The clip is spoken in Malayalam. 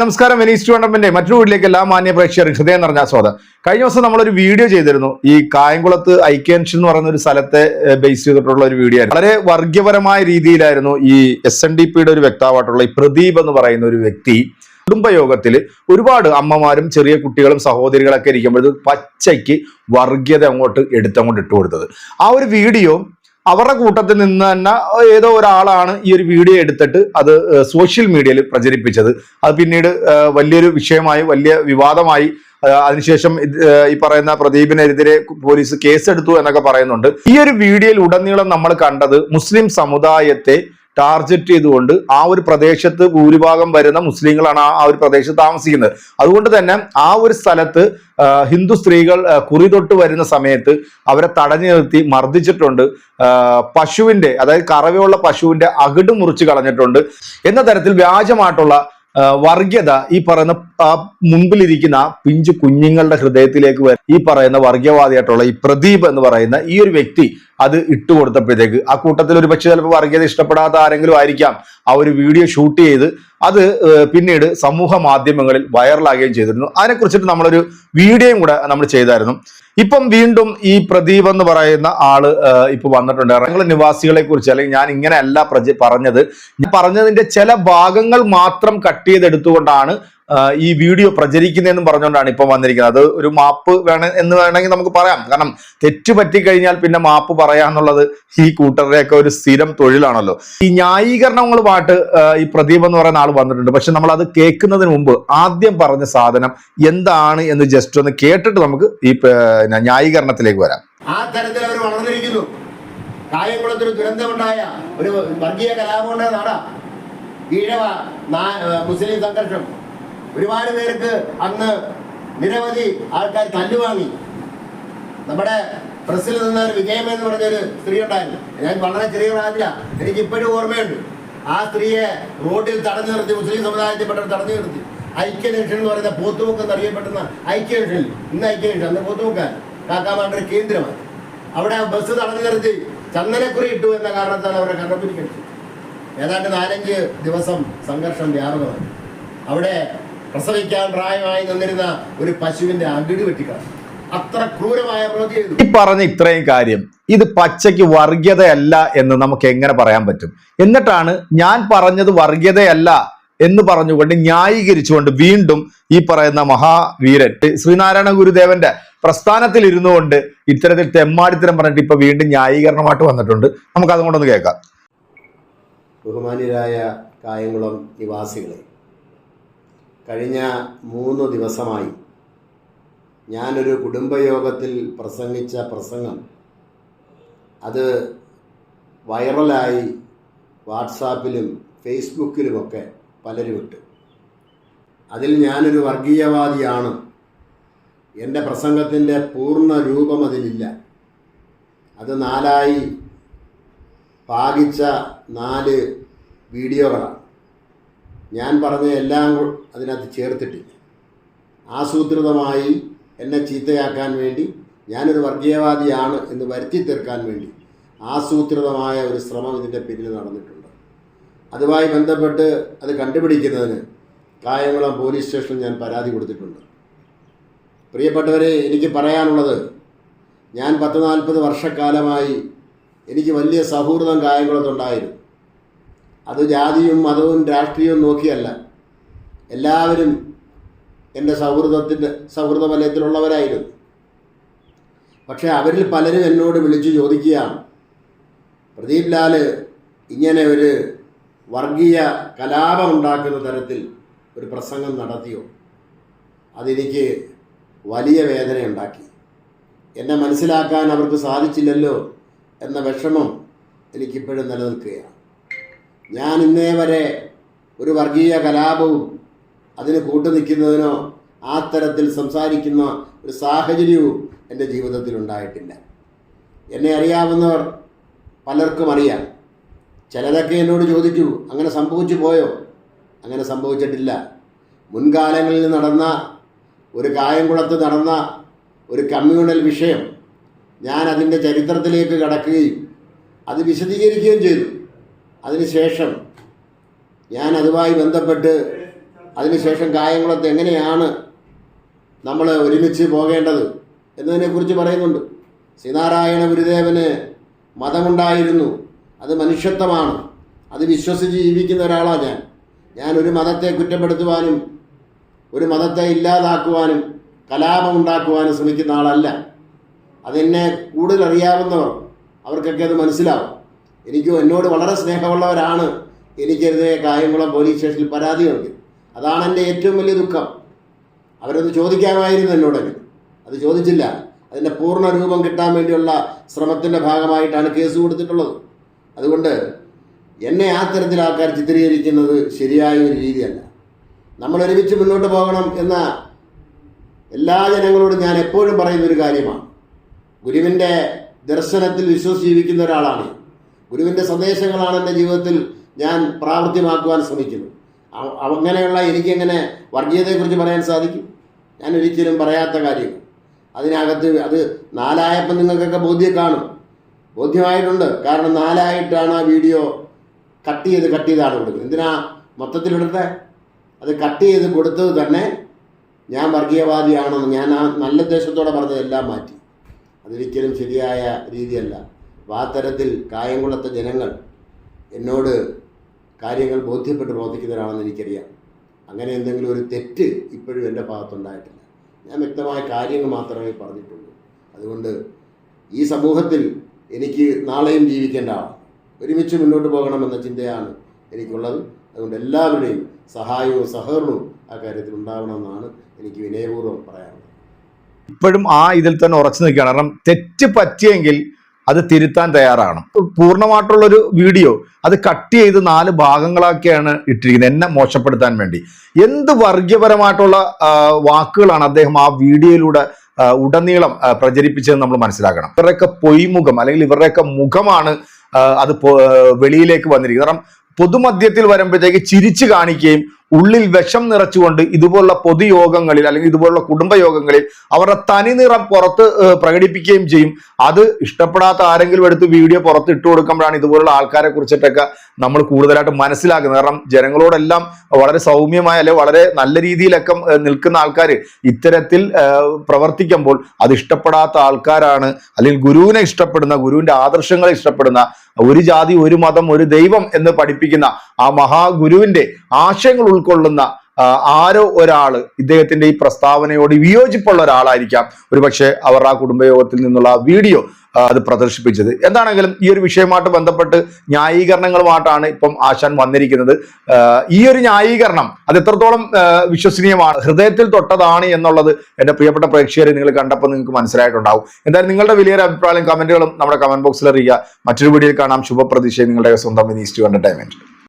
നമസ്കാരം. വെനീസ് ടൂർണമെന്റ് മറ്റൊരു വീട്ടിലേക്ക് എല്ലാ മാന്യ പ്രേക്ഷകർ ഹൃദയം നിറഞ്ഞ സ്വാഗതം. കഴിഞ്ഞ ദിവസം നമ്മളൊരു വീഡിയോ ചെയ്തിരുന്നു. ഈ കായംകുളത്ത് ഐക്യൻഷൻ എന്ന് പറയുന്ന ഒരു സ്ഥലത്തെ ബേസ് ചെയ്തിട്ടുള്ള ഒരു വീഡിയോ ആയിരുന്നു. വളരെ വർഗീയപരമായ രീതിയിലായിരുന്നു ഈ എസ് എൻ ഡി പിയുടെ ഒരു വ്യക്താവായിട്ടുള്ള ഈ പ്രദീപ് എന്ന് പറയുന്ന ഒരു വ്യക്തി കുടുംബയോഗത്തിൽ ഒരുപാട് അമ്മമാരും ചെറിയ കുട്ടികളും സഹോദരികളൊക്കെ ഇരിക്കുമ്പോഴത് പച്ചയ്ക്ക് വർഗീയത അങ്ങോട്ട് എടുത്തങ്ങോട്ട് ഇട്ടുകൊടുത്തത്. ആ ഒരു വീഡിയോ അവരുടെ കൂട്ടത്തിൽ നിന്ന് തന്നെ ഏതോ ഒരാളാണ് ഈ ഒരു വീഡിയോ എടുത്തിട്ട് അത് സോഷ്യൽ മീഡിയയിൽ പ്രചരിപ്പിച്ചത്. അത് പിന്നീട് വലിയൊരു വിഷയമായി വലിയ വിവാദമായി അതിനുശേഷം ഈ പറയുന്ന പ്രദീപിനെതിരെ പോലീസ് കേസെടുത്തു എന്നൊക്കെ പറയുന്നുണ്ട്. ഈ ഒരു വീഡിയോയിൽ ഉടനീളം നമ്മൾ കണ്ടത് മുസ്ലിം സമുദായത്തെ ടാർഗറ്റ് ചെയ്തുകൊണ്ട് ആ ഒരു പ്രദേശത്ത് ഭൂരിഭാഗം വരുന്ന മുസ്ലിങ്ങളാണ് ആ ഒരു പ്രദേശത്ത് താമസിക്കുന്നത്. അതുകൊണ്ട് തന്നെ ആ ഒരു സ്ഥലത്ത് ഹിന്ദു സ്ത്രീകൾ കുറി തൊട്ട് വരുന്ന സമയത്ത് അവരെ തടഞ്ഞു നിർത്തി മർദ്ദിച്ചിട്ടുണ്ട്. പശുവിന്റെ അതായത് കറവയുള്ള പശുവിന്റെ അകിട് മുറിച്ച് കളഞ്ഞിട്ടുണ്ട്. എന്ന തരത്തിൽ വ്യാജമായിട്ടുള്ള വർഗീയത ഈ പറയുന്ന മുമ്പിലിരിക്കുന്ന പിഞ്ചു കുഞ്ഞുങ്ങളുടെ ഹൃദയത്തിലേക്ക് ഈ പറയുന്ന വർഗീയവാദിയായിട്ടുള്ള ഈ പ്രദീപ് എന്ന് പറയുന്ന ഈ ഒരു വ്യക്തി അത് ഇട്ടുകൊടുത്തപ്പോഴത്തേക്ക് ആ കൂട്ടത്തിൽ ഒരു പക്ഷേ ചിലപ്പോൾ വർഗീയത ഇഷ്ടപ്പെടാത്ത ആരെങ്കിലും ആയിരിക്കാം. ആ ഒരു വീഡിയോ ഷൂട്ട് ചെയ്ത് അത് പിന്നീട് സമൂഹ മാധ്യമങ്ങളിൽ വൈറലാകുകയും ചെയ്തിരുന്നു. അതിനെക്കുറിച്ചിട്ട് നമ്മളൊരു വീഡിയോയും കൂടെ നമ്മൾ ചെയ്തായിരുന്നു. ഇപ്പം വീണ്ടും ഈ പ്രദീപ് എന്ന് പറയുന്ന ആൾ ഇപ്പൊ വന്നിട്ടുണ്ട്. ഇറങ്ങുള്ള നിവാസികളെ കുറിച്ച് അല്ലെങ്കിൽ ഞാൻ ഇങ്ങനെയല്ല പറഞ്ഞത്. ഞാൻ പറഞ്ഞതിന്റെ ചില ഭാഗങ്ങൾ മാത്രം കട്ട് ചെയ്തെടുത്തുകൊണ്ടാണ് ഈ വീഡിയോ പ്രചരിക്കുന്നതെന്നും പറഞ്ഞുകൊണ്ടാണ് ഇപ്പം വന്നിരിക്കുന്നത്. അത് ഒരു മാപ്പ് വേണം എന്ന് വേണമെങ്കിൽ നമുക്ക് പറയാം. കാരണം തെറ്റ് പറ്റിക്കഴിഞ്ഞാൽ പിന്നെ മാപ്പ് പറയാന്നുള്ളത് ഈ കൂട്ടരുടെയൊക്കെ ഒരു സ്ഥിരം തൊഴിലാണല്ലോ. ഈ ന്യായീകരണങ്ങൾ പാട്ട് ഈ പ്രദീപ് എന്ന് പറയുന്ന ആൾ വന്നിട്ടുണ്ട്. പക്ഷെ നമ്മൾ അത് കേൾക്കുന്നതിന് മുമ്പ് ആദ്യം പറഞ്ഞ സാധനം എന്താണ് എന്ന് ജസ്റ്റ് ഒന്ന് കേട്ടിട്ട് നമുക്ക് ഈ ന്യായീകരണത്തിലേക്ക് വരാം. ആ തരത്തിൽ ദുരന്തമുണ്ടായ ഒരു വർഗീയ കലാപമുണ്ടായ നാടാ. ഈഴവ മുസ്ലിം സംഘർഷം. ഒരുപാട് പേർക്ക് അന്ന് നിരവധി ആൾക്കാർ തല്ലുവാങ്ങി നമ്മുടെ പ്രസിൽ നിന്ന ഒരു വിജയം എന്ന് പറഞ്ഞൊരു സ്ത്രീ ഉണ്ടായിരുന്നു. ഞാൻ വളരെ ചെറിയ പ്രായത്തില. എനിക്ക് ഇപ്പോഴും ഓർമ്മയുണ്ട്. ആ സ്ത്രീയെ റോഡിൽ തടഞ്ഞു നിർത്തി മുസ്ലിം സമുദായത്തിൽപ്പെട്ടവർ തടഞ്ഞു നിർത്തി. ഐക്യലക്ഷൻ എന്ന് പറയുന്ന പോത്തുമുക്ക് എന്നറിയപ്പെടുന്ന ഐക്യനിഷൻ ഇന്ന് ഐക്യലക്ഷൻ അന്ന് പോത്തുമുക്കാൻ കാക്കാമാരുടെ ഒരു കേന്ദ്രമാണ്. അവിടെ ബസ് തടഞ്ഞു നിർത്തി ചന്ദനക്കുറി ഇട്ടു എന്ന കാരണത്താൽ അവരെ കണ്ടപ്പിടിക്കരുത് ഏതാണ്ട് നാലഞ്ച് ദിവസം സംഘർഷം വ്യാപകമായി. അവിടെ പ്രസവിക്കാൻ പ്രായമായി നിന്നിരുന്ന ഒരു പശുവിന്റെ അകിട് വെട്ടിക്കളഞ്ഞു. അത്ര ക്രൂരമായ പ്രവൃത്തി ചെയ്തു ഈ പറഞ്ഞ ഇത്രയും കാര്യം ഇത് പച്ചയ്ക്ക് വർഗീയതയല്ല എന്ന് നമുക്ക് എങ്ങനെ പറയാൻ പറ്റും? എന്നിട്ടാണ് ഞാൻ പറഞ്ഞത് വർഗീയതയല്ല എന്ന് പറഞ്ഞുകൊണ്ട് ന്യായീകരിച്ചുകൊണ്ട് വീണ്ടും ഈ പറയുന്ന മഹാവീരൻ ശ്രീനാരായണ ഗുരുദേവന്റെ പ്രസ്ഥാനത്തിൽ ഇരുന്നു കൊണ്ട് ഇത്തരത്തിൽ തെമ്മാടിത്തരം പറഞ്ഞിട്ട് ഇപ്പൊ വീണ്ടും ന്യായീകരണമായിട്ട് വന്നിട്ടുണ്ട്. നമുക്ക് അതുകൊണ്ടൊന്ന് കേൾക്കാം. ബഹുമാന്യരായ കായംകുളം നിവാസികളെ കഴിഞ്ഞ മൂന്ന് ദിവസമായി ഞാനൊരു കുടുംബയോഗത്തിൽ പ്രസംഗിച്ച പ്രസംഗം. അത് വൈറലായി വാട്സാപ്പിലും ഫേസ്ബുക്കിലുമൊക്കെ പലരും ഇട്ട് അതിൽ ഞാനൊരു വർഗീയവാദിയാണ്. എന്റെ പ്രസംഗത്തിന്റെ പൂർണ രൂപം അതിലില്ല. അത് നാലായി പാകിച്ച നാല് വീഡിയോകളാണ്. ഞാൻ പറഞ്ഞ എല്ലാം അതിനകത്ത് ചേർത്തിട്ടില്ല. ആസൂത്രിതമായി എന്നെ ചീത്തയാക്കാൻ വേണ്ടി ഞാനൊരു വർഗീയവാദിയാണ് എന്ന് വരുത്തി തീർക്കാൻ വേണ്ടി ആസൂത്രിതമായ ഒരു ശ്രമം ഇതിന്റെ പിന്നിൽ നടന്നിട്ടുണ്ട്. അതുമായി ബന്ധപ്പെട്ട് അത് കണ്ടുപിടിക്കുന്നതിന് കായംകുളം പോലീസ് സ്റ്റേഷനിൽ ഞാൻ പരാതി കൊടുത്തിട്ടുണ്ട്. പ്രിയപ്പെട്ടവരെ എനിക്ക് പറയാനുള്ളത് ഞാൻ പത്ത് നാൽപ്പത് വർഷക്കാലമായി എനിക്ക് വലിയ സൗഹൃദം കായംകുളത്തുണ്ടായിരുന്നു. അത് ജാതിയും മതവും രാഷ്ട്രീയവും നോക്കിയല്ല. എല്ലാവരും എന്റെ സൗഹൃദത്തിന്റെ സൗഹൃദ വലയത്തിലുള്ളവരായിരുന്നു പക്ഷേ അവരിൽ പലരും എന്നോട് വിളിച്ചു ചോദിക്കുകയാണ്. പ്രദീപ് ലാൽ ഇങ്ങനെ ഒരു വർഗീയ കലാപം ഉണ്ടാക്കുന്ന തരത്തിൽ ഒരു പ്രസംഗം നടത്തിയോ? അതെനിക്ക് വലിയ വേദനയുണ്ടാക്കി. എന്നെ മനസ്സിലാക്കാൻ അവർക്ക് സാധിച്ചില്ലല്ലോ എന്ന വിഷമം എനിക്കിപ്പോഴും നിലനിൽക്കുകയാണ്. ഞാൻ ഇന്നേ വരെ ഒരു വർഗീയ കലാപവും അതിന് കൂട്ടുനിൽക്കുന്നതിനോ ആ തരത്തിൽ സംസാരിക്കുന്ന ഒരു സാഹചര്യവും എന്റെ ജീവിതത്തിൽ ഉണ്ടായിട്ടില്ല. എന്നെ അറിയാവുന്നവർ പലർക്കും അറിയാം. ചിലതൊക്കെ എന്നോട് ചോദിച്ചു അങ്ങനെ സംഭവിച്ചു പോയോ? അങ്ങനെ സംഭവിച്ചിട്ടില്ല. മുൻകാലങ്ങളിൽ നടന്ന ഒരു കായംകുളത്ത് നടന്ന ഒരു കമ്മ്യൂണൽ വിഷയം ഞാൻ അതിന്റെ ചരിത്രത്തിലേക്ക് കടക്കുകയും അത് വിശദീകരിക്കുകയും ചെയ്തു. അതിനുശേഷം ഞാൻ അതുമായി ബന്ധപ്പെട്ട് അതിനുശേഷം കായംകുളത്ത് എങ്ങനെയാണ് നമ്മൾ ഒരുമിച്ച് പോകേണ്ടത് എന്നതിനെക്കുറിച്ച് പറയുന്നുണ്ട്. ശ്രീനാരായണ ഗുരുദേവന് മതമുണ്ടായിരുന്നു. അത് മനുഷ്യത്വമാണ്. അത് വിശ്വസിച്ച് ജീവിക്കുന്ന ഒരാളാണ് ഞാൻ. ഞാൻ ഒരു മതത്തെ കുറ്റപ്പെടുത്തുവാനും ഒരു മതത്തെ ഇല്ലാതാക്കുവാനും കലാപം ഉണ്ടാക്കുവാനും ശ്രമിക്കുന്ന ആളല്ല. അതെന്നെ കൂടുതൽ അറിയാവുന്നവർ അവർക്കൊക്കെ അത് മനസ്സിലാവും. എനിക്ക് എന്നോട് വളരെ സ്നേഹമുള്ളവരാണ്. എനിക്കെതിരെ കായംകുളം പോലീസ് സ്റ്റേഷനിൽ പരാതി നൽകി അതാണ് എന്റെ ഏറ്റവും വലിയ ദുഃഖം. അവരൊന്ന് ചോദിക്കാമായിരുന്നു എന്നോടൊക്കെ അത്. ചോദിച്ചില്ല. അതിന്റെ പൂർണ രൂപം കിട്ടാൻ വേണ്ടിയുള്ള ശ്രമത്തിന്റെ ഭാഗമായിട്ടാണ് കേസ് കൊടുത്തിട്ടുള്ളത്. അതുകൊണ്ട് എന്നെ ആ തരത്തിൽ ആൾക്കാർ ചിത്രീകരിക്കുന്നത് ശരിയായ ഒരു രീതിയല്ല. നമ്മൾ ഒരുമിച്ച് മുന്നോട്ട് പോകണം എന്ന എല്ലാ ജനങ്ങളോടും ഞാൻ എപ്പോഴും പറയുന്ന ഒരു കാര്യമാണ്. ഗുരുവിന്റെ ദർശനത്തിൽ വിശ്വസിച്ച് ജീവിക്കുന്ന ഒരാളാണ്. ഗുരുവിന്റെ സന്ദേശങ്ങളാണ് എന്റെ ജീവിതത്തിൽ ഞാൻ പ്രാവർത്തിയമാക്കുവാൻ ശ്രമിക്കുന്നത്. അങ്ങനെയുള്ള എനിക്കെങ്ങനെ വർഗീയതയെക്കുറിച്ച് പറയാൻ സാധിക്കും? ഞാൻ ഒരിക്കലും പറയാത്ത കാര്യം അതിനകത്ത് അത് നാലായപ്പം നിങ്ങൾക്കൊക്കെ ബോധ്യം കാണും. ബോധ്യമായിട്ടുണ്ട്. കാരണം നാലായിട്ടാണ് ആ വീഡിയോ കട്ട് ചെയ്ത് കട്ട് ചെയ്താണ് കൊടുക്കുന്നത്. എന്തിനാ മൊത്തത്തിലിടട്ടെ അത് കട്ട് ചെയ്ത് കൊടുത്തത് തന്നെ ഞാൻ വർഗീയവാദിയാണെന്ന് ഞാൻ ആ നല്ല ഉദ്ദേശത്തോടെ പറഞ്ഞതെല്ലാം മാറ്റി. അതൊരിക്കലും ശരിയായ രീതിയല്ല. അപ്പോൾ ആ തരത്തിൽ കായംകുളത്തെ ജനങ്ങൾ എന്നോട് കാര്യങ്ങൾ ബോധ്യപ്പെട്ട് പ്രവർത്തിക്കുന്നവരാണെന്ന് എനിക്കറിയാം. അങ്ങനെ എന്തെങ്കിലും ഒരു തെറ്റ് ഇപ്പോഴും എന്റെ ഭാഗത്തുണ്ടായിട്ടില്ല. ഞാൻ വ്യക്തമായ കാര്യങ്ങൾ മാത്രമേ പറഞ്ഞിട്ടുള്ളൂ. അതുകൊണ്ട് ഈ സമൂഹത്തിൽ എനിക്ക് നാളെയും ജീവിക്കേണ്ട ആൾ ഒരുമിച്ച് മുന്നോട്ട് പോകണമെന്ന ചിന്തയാണ് എനിക്കുള്ളത്. അതുകൊണ്ട് എല്ലാവരുടെയും സഹായവും സഹകരണവും ആ കാര്യത്തിൽ ഉണ്ടാവണമെന്നാണ് എനിക്ക് വിനയപൂർവം പറയാനുള്ളത്. ഇപ്പോഴും ആ ഇതിൽ തന്നെ ഉറച്ചു നിൽക്കുകയാണ്. കാരണം തെറ്റ് പറ്റിയെങ്കിൽ അത് തിരുത്താൻ തയ്യാറാണ്. പൂർണമായിട്ടുള്ളൊരു വീഡിയോ അത് കട്ട് ചെയ്ത് നാല് ഭാഗങ്ങളാക്കിയാണ് ഇട്ടിരിക്കുന്നത്. എന്നെ മോശപ്പെടുത്താൻ വേണ്ടി. എന്ത് വർഗീയപരമായിട്ടുള്ള വാക്കുകളാണ് അദ്ദേഹം ആ വീഡിയോയിലൂടെ ഉടനീളം പ്രചരിപ്പിച്ചത് നമ്മൾ മനസ്സിലാക്കണം. ഇവരുടെയൊക്കെ പൊയ്മുഖം അല്ലെങ്കിൽ ഇവരുടെയൊക്കെ മുഖമാണ് അത് വെളിയിലേക്ക് വന്നിരിക്കുന്നത്. കാരണം പൊതുമധ്യത്തിൽ വരുമ്പോഴത്തേക്ക് ചിരിച്ചു കാണിക്കുകയും ഉള്ളിൽ വിഷം നിറച്ചുകൊണ്ട് ഇതുപോലുള്ള പൊതുയോഗങ്ങളിൽ അല്ലെങ്കിൽ ഇതുപോലുള്ള കുടുംബയോഗങ്ങളിൽ അവരുടെ തനിനിറം പുറത്ത് പ്രകടിപ്പിക്കുകയും ചെയ്യും. അത് ഇഷ്ടപ്പെടാത്ത ആരെങ്കിലും എടുത്ത് വീഡിയോ പുറത്ത് ഇട്ട് കൊടുക്കുമ്പോഴാണ് ഇതുപോലുള്ള ആൾക്കാരെ കുറിച്ചിട്ടൊക്കെ നമ്മൾ കൂടുതലായിട്ട് മനസ്സിലാക്കുന്നത്. കാരണം ജനങ്ങളോടെല്ലാം വളരെ സൗമ്യമായ അല്ലെ വളരെ നല്ല രീതിയിലൊക്കെ നിൽക്കുന്ന ആൾക്കാർ ഇത്തരത്തിൽ പ്രവർത്തിക്കുമ്പോൾ അത് ഇഷ്ടപ്പെടാത്ത ആൾക്കാരാണ്. അല്ലെങ്കിൽ ഗുരുവിനെ ഇഷ്ടപ്പെടുന്ന ഗുരുവിന്റെ ആദർശങ്ങളെ ഇഷ്ടപ്പെടുന്ന ഒരു ജാതി ഒരു മതം ഒരു ദൈവം എന്ന് പഠിപ്പിക്കുന്ന ആ മഹാഗുരുവിന്റെ ആശയങ്ങൾ ഉൾക്കൊള്ളുന്ന ആരോ ഒരാൾ ഇദ്ദേഹത്തിന്റെ ഈ പ്രസ്താവനയോട് വിയോജിപ്പുള്ള ഒരാളായിരിക്കാം ഒരുപക്ഷെ അവർ ആ കുടുംബയോഗത്തിൽ നിന്നുള്ള വീഡിയോ അത് പ്രദർശിപ്പിച്ചത്. എന്താണെങ്കിലും ഈ ഒരു വിഷയമായിട്ട് ബന്ധപ്പെട്ട് ന്യായീകരണങ്ങളുമായിട്ടാണ് ഇപ്പം ആശാൻ വന്നിരിക്കുന്നത്. ഈ ഒരു ന്യായീകരണം അത് എത്രത്തോളം വിശ്വസനീയമാണ് ഹൃദയത്തിൽ തൊട്ടതാണ് എന്നുള്ളത് എന്റെ പ്രിയപ്പെട്ട പ്രേക്ഷകരെ നിങ്ങൾ കണ്ടപ്പോൾ നിങ്ങൾക്ക് മനസ്സിലായിട്ടുണ്ടാവും. എന്തായാലും നിങ്ങളുടെ വലിയൊരു അഭിപ്രായം കമന്റുകളും നമ്മുടെ കമന്റ് ബോക്സിൽ അറിയുക. മറ്റൊരു വീഡിയോയിൽ കാണാം. ശുഭപ്രതീക്ഷയും നിങ്ങളുടെ സ്വന്തം മിനിസ്റ്റു എന്റർടൈൻമെന്റ്